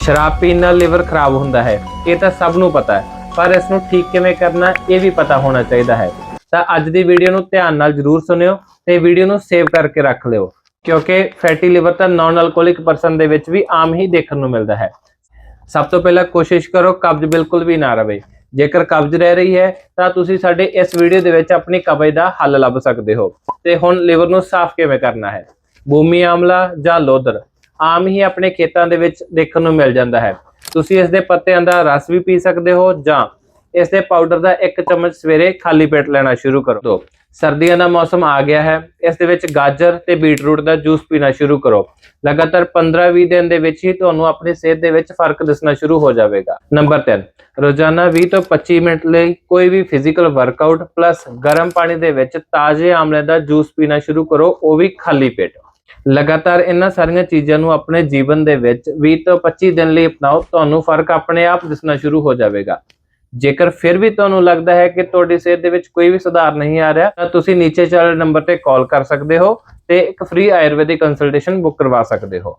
ਸ਼ਰਾਬ ਪੀਣ ਨਾਲ ਲਿਵਰ ਖਰਾਬ ਹੁੰਦਾ ਹੈ, ਇਹ ਤਾਂ ਸਭ ਨੂੰ ਪਤਾ ਹੈ, ਪਰ ਇਸ ਨੂੰ ਠੀਕ ਕਿਵੇਂ ਕਰਨਾ, ਇਹ ਵੀ ਪਤਾ ਹੋਣਾ ਚਾਹੀਦਾ ਹੈ। ਤਾਂ ਅੱਜ ਦੀ ਵੀਡੀਓ ਨੂੰ ਧਿਆਨ ਨਾਲ ਜਰੂਰ ਸੁਣਿਓ ਤੇ ਵੀਡੀਓ ਨੂੰ ਸੇਵ ਕਰਕੇ ਰੱਖ ਲਿਓ, ਕਿਉਂਕਿ ਫੈਟੀ ਲਿਵਰ ਤਾਂ ਨਾਨ ਅਲਕੋਹਲਿਕ ਪਰਸਨ ਦੇ ਵਿੱਚ ਵੀ ਆਮ ਹੀ ਦੇਖਣ ਨੂੰ ਮਿਲਦਾ ਹੈ। ਸਭ ਤੋਂ ਪਹਿਲਾਂ ਕੋਸ਼ਿਸ਼ ਕਰੋ ਕਬਜ਼ ਬਿਲਕੁਲ ਵੀ ਨਾ ਰਵੇ। ਜੇਕਰ ਕਬਜ਼ ਰਹਿ ਰਹੀ ਹੈ, ਤਾਂ ਤੁਸੀਂ ਸਾਡੇ ਇਸ ਵੀਡੀਓ ਦੇ ਵਿੱਚ ਆਪਣੀ ਕਬਜ਼ ਦਾ ਹੱਲ ਲੱਭ ਸਕਦੇ ਹੋ। ਤੇ ਹੁਣ ਲਿਵਰ ਨੂੰ ਸਾਫ਼ ਕਿਵੇਂ ਕਰਨਾ ਹੈ? ਭੂਮੀ ਆਮਲਾ ਜਾਂ ਲੋਦਰ? ਆਮ ਹੀ ਆਪਣੇ ਖੇਤਾਂ ਦੇ ਵਿੱਚ ਦੇਖਣ ਨੂੰ ਮਿਲ ਜਾਂਦਾ ਹੈ। ਤੁਸੀਂ ਇਸ ਦੇ ਪੱਤਿਆਂ ਦਾ ਰਸ ਵੀ ਪੀ ਸਕਦੇ ਹੋ ਜਾਂ ਇਸ ਦੇ ਪਾਊਡਰ ਦਾ ਇੱਕ ਚਮਚ ਸਵੇਰੇ ਖਾਲੀ ਪੇਟ ਲੈਣਾ ਸ਼ੁਰੂ ਕਰ ਦਿਓ। ਸਰਦੀਆਂ ਦਾ ਮੌਸਮ ਆ ਗਿਆ ਹੈ। ਇਸ ਦੇ ਵਿੱਚ ਗਾਜਰ ਤੇ ਬੀਟਰੂਟ ਦਾ ਜੂਸ ਪੀਣਾ ਸ਼ੁਰੂ ਕਰੋ। ਲਗਾਤਾਰ 15-20 ਦਿਨ ਦੇ ਵਿੱਚ ਹੀ ਤੁਹਾਨੂੰ ਆਪਣੀ ਸਿਹਤ ਦੇ ਵਿੱਚ ਫ਼ਰਕ ਦਿਸਣਾ ਸ਼ੁਰੂ ਹੋ ਜਾਵੇਗਾ। ਨੰਬਰ 3 ਰੋਜ਼ਾਨਾ 20 ਤੋਂ 25 ਮਿੰਟ ਲਈ ਕੋਈ ਵੀ ਫਿਜ਼ੀਕਲ ਵਰਕਆਊਟ ਪਲੱਸ ਗਰਮ ਪਾਣੀ ਦੇ ਵਿੱਚ ਤਾਜ਼ੇ ਆਮਲੇ ਦਾ ਜੂਸ ਪੀਣਾ ਸ਼ੁਰੂ ਕਰੋ, ਉਹ ਵੀ ਖਾਲੀ ਪੇਟ। ਲਗਾਤਾਰ ਇਹਨਾਂ ਸਾਰੀਆਂ ਚੀਜ਼ਾਂ ਨੂੰ ਆਪਣੇ ਜੀਵਨ ਦੇ ਵਿੱਚ 20 ਤੋਂ 25 ਦਿਨ ਲਈ ਅਪਣਾਓ, ਤੁਹਾਨੂੰ ਫ਼ਰਕ ਆਪਣੇ ਆਪ ਦਿਸਣਾ ਸ਼ੁਰੂ ਹੋ ਜਾਵੇਗਾ। ਜੇਕਰ ਫਿਰ ਵੀ ਤੁਹਾਨੂੰ ਲੱਗਦਾ ਹੈ ਕਿ ਤੁਹਾਡੀ ਸਿਹਤ ਦੇ ਵਿੱਚ ਕੋਈ ਵੀ ਸੁਧਾਰ ਨਹੀਂ ਆ ਰਿਹਾ, ਤਾਂ ਤੁਸੀਂ ਨੀਚੇ ਚੱਲ ਨੰਬਰ ਤੇ ਕਾਲ ਕਰ ਸਕਦੇ ਹੋ ਤੇ ਇੱਕ ਫ੍ਰੀ ਆਯੁਰਵੈਦਿਕ ਕੰਸਲਟੇਸ਼ਨ ਬੁੱਕ ਕਰਵਾ ਸਕਦੇ ਹੋ।